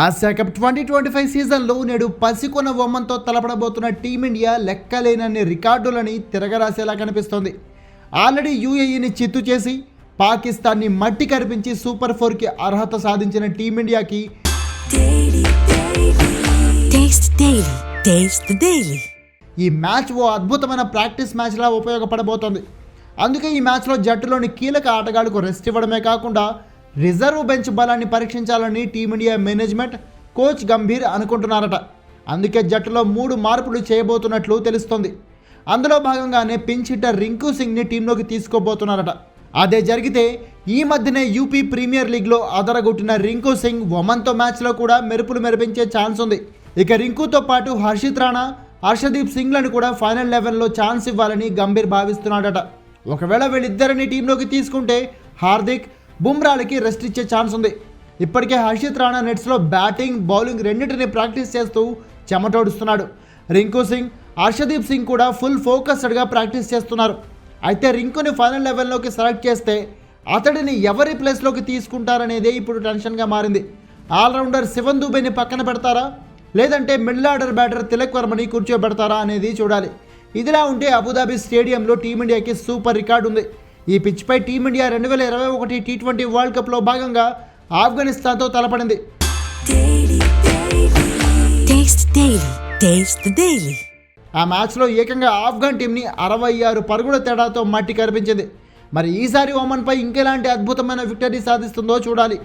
Asia cup twenty twenty five సీజన్లో నేడు పసికొన ఒమ్మన్తో తలపడబోతున్న team India లెక్కలేనన్ని రికార్డులని తిరగరాసేలా కనిపిస్తోంది. ఆల్రెడీ యూఏఈని చిత్తు చేసి పాకిస్తాన్ని మట్టి కరిపించి సూపర్ ఫోర్కి అర్హత సాధించిన టీమిండియాకి. ఈ మ్యాచ్ ఓ అద్భుతమైన ప్రాక్టీస్ మ్యాచ్లా ఉపయోగపడబోతోంది. అందుకే ఈ మ్యాచ్లో జట్టులోని కీలక ఆటగాళ్ళకు రెస్ట్ ఇవ్వడమే కాకుండా రిజర్వ్ బెంచ్ బలాన్ని పరీక్షించాలని team India management coach Gambhir అనుకుంటున్నారట. అందుకే జట్టులో మూడు మార్పులు చేయబోతున్నట్లు తెలుస్తోంది. అందులో భాగంగానే పించ్ హిట్టర్ రింకు సింగ్ని టీంలోకి తీసుకోబోతున్నారట. అదే జరిగితే ఈ మధ్యనే యూపీ ప్రీమియర్ లీగ్లో అదరగొట్టిన రింకు సింగ్ ఒమన్తో మ్యాచ్లో కూడా మెరుపులు మెరిపించే ఛాన్స్ ఉంది. ఇక రింకుతో పాటు హర్షిత్ రాణా హర్షదీప్ సింగ్లను కూడా ఫైనల్ లెవెన్లో ఛాన్స్ ఇవ్వాలని గంభీర్ భావిస్తున్నాడట. ఒకవేళ వీళ్ళిద్దరిని టీంలోకి తీసుకుంటే హార్దిక్ బుమ్రాలకి రెస్ట్ ఇచ్చే ఛాన్స్ ఉంది. ఇప్పటికే హర్షిత్ రాణా నెట్స్లో బ్యాటింగ్ బౌలింగ్ రెండింటిని ప్రాక్టీస్ చేస్తూ చెమటోడుస్తున్నాడు. రింకు సింగ్ హర్షదీప్ సింగ్ కూడా ఫుల్ ఫోకస్డ్గా ప్రాక్టీస్ చేస్తున్నారు. అయితే రింకుని ఫైనల్ లెవెల్లోకి సెలెక్ట్ చేస్తే అతడిని ఎవరి ప్లేస్లోకి తీసుకుంటారనేదే ఇప్పుడు టెన్షన్గా మారింది. ఆల్రౌండర్ శివన్ దుబేని పక్కన పెడతారా? లేదంటే మిడిల్ ఆర్డర్ బ్యాటర్ తిలక్ వర్మని కూర్చోబెడతారా అనేది చూడాలి. ఇదిలా ఉంటే అబుదాబి స్టేడియంలో టీమిండియాకి సూపర్ రికార్డు ఉంది. ఈ పిచ్పై టీమిండియా రెండు వేల ఇరవై ఒకటి టీ ట్వంటీ వరల్డ్ కప్లో భాగంగా ఆఫ్ఘనిస్తాన్తో తలపడింది. ఆ మ్యాచ్లో ఏకంగా ఆఫ్ఘన్ టీంని అరవై ఆరు పరుగుల తేడాతో మట్టి కనిపించింది మరి ఈసారి ఒమన్పై ఇంకెలాంటి అద్భుతమైన విక్టరీ సాధిస్తుందో చూడాలి.